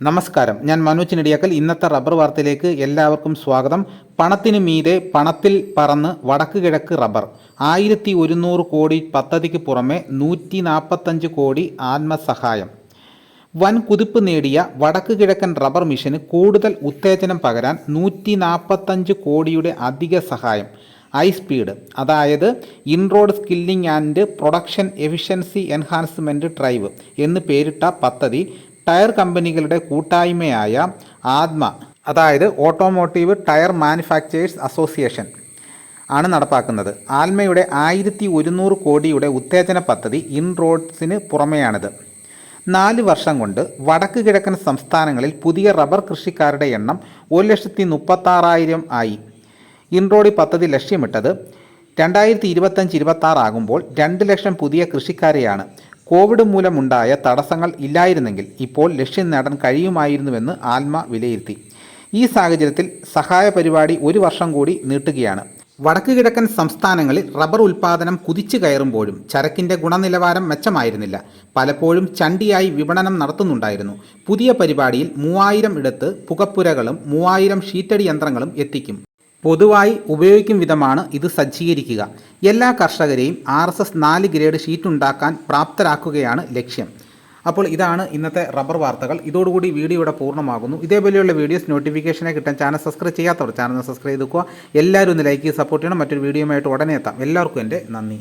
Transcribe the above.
നമസ്കാരം. ഞാൻ മനോജ് നെടിയാക്കൽ. ഇന്നത്തെ റബ്ബർ വാർത്തയിലേക്ക് എല്ലാവർക്കും സ്വാഗതം. പണത്തിന് മീതെ പണത്തിൽ പറന്ന് വടക്ക് കിഴക്ക് റബ്ബർ. ആയിരത്തി ഒരുന്നൂറ് കോടി പദ്ധതിക്ക് പുറമെ നൂറ്റി നാൽപ്പത്തഞ്ച് കോടി ആത്മസഹായം. വൻ കുതിപ്പ് നേടിയ വടക്ക് കിഴക്കൻ റബ്ബർ മിഷന് കൂടുതൽ ഉത്തേജനം പകരാൻ നൂറ്റി നാൽപ്പത്തഞ്ച് കോടിയുടെ അധിക സഹായം. ഐ സ്പീഡ് അതായത് inroad skilling and production efficiency enhancement drive എന്ന് പേരിട്ട പദ്ധതി ടയർ കമ്പനികളുടെ കൂട്ടായ്മയായ ആത്മ അതായത് ഓട്ടോമോട്ടീവ് ടയർ മാനുഫാക്ചേഴ്സ് അസോസിയേഷൻ ആണ് നടപ്പാക്കുന്നത്. ആൽമയുടെ ആയിരത്തി ഒരുന്നൂറ് കോടിയുടെ ഉത്തേജന പദ്ധതി ഇൻറോഡ്സിന് പുറമെയാണിത്. നാല് വർഷം കൊണ്ട് വടക്ക് കിഴക്കൻ സംസ്ഥാനങ്ങളിൽ പുതിയ റബ്ബർ കൃഷിക്കാരുടെ എണ്ണം ഒരു ലക്ഷത്തി മുപ്പത്താറായിരം ആയി ഇൻറോഡി പദ്ധതി ലക്ഷ്യമിട്ടത് രണ്ടായിരത്തി ഇരുപത്തഞ്ച് ഇരുപത്താറാകുമ്പോൾ രണ്ട് ലക്ഷം പുതിയ കൃഷിക്കാരെയാണ്. കോവിഡ് മൂലമുണ്ടായ തടസ്സങ്ങൾ ഇല്ലായിരുന്നെങ്കിൽ ഇപ്പോൾ ലക്ഷ്യം നേടാൻ കഴിയുമായിരുന്നുവെന്ന് ആൽമ വിലയിരുത്തി. ഈ സാഹചര്യത്തിൽ സഹായ പരിപാടി ഒരു വർഷം കൂടി നീട്ടുകയാണ്. വടക്ക് കിഴക്കൻ സംസ്ഥാനങ്ങളിൽ റബ്ബർ ഉൽപ്പാദനം കുതിച്ചു കയറുമ്പോഴും ചരക്കിന്റെ ഗുണനിലവാരം മെച്ചമായിരുന്നില്ല. പലപ്പോഴും ചണ്ടിയായി വിപണനം നടത്തുന്നുണ്ടായിരുന്നു. പുതിയ പരിപാടിയിൽ മൂവായിരം ഇടത്ത് പുകപ്പുരകളും മൂവായിരം ഷീറ്റടി യന്ത്രങ്ങളും എത്തിക്കും. പൊതുവായി ഉപയോഗിക്കും വിധമാണ് ഇത് സജ്ജീകരിക്കുക. എല്ലാ കർഷകരെയും ആർ എസ് എസ് നാല് ഗ്രേഡ് ഷീറ്റ് ഉണ്ടാക്കാൻ പ്രാപ്തരാക്കുകയാണ് ലക്ഷ്യം. അപ്പോൾ ഇതാണ് ഇന്നത്തെ റബ്ബർ വാർത്തകൾ. ഇതോടുകൂടി വീഡിയോ ഇവിടെ പൂർണമാകുന്നു. ഇതേപോലെയുള്ള വീഡിയോസ് നോട്ടിഫിക്കേഷനെ കിട്ടാൻ ചാനൽ സബ്സ്ക്രൈബ് ചെയ്യാത്തവർ ചാനൽ സബ്സ്ക്രൈബ് ചെയ്തുക്കുക. എല്ലാവരും ഒന്ന് ലൈക്ക് ചെയ്ത് സപ്പോർട്ട് ചെയ്യണം. മറ്റൊരു വീഡിയോയുമായിട്ട് ഉടനെ എത്താം. എല്ലാവർക്കും എന്റെ നന്ദി.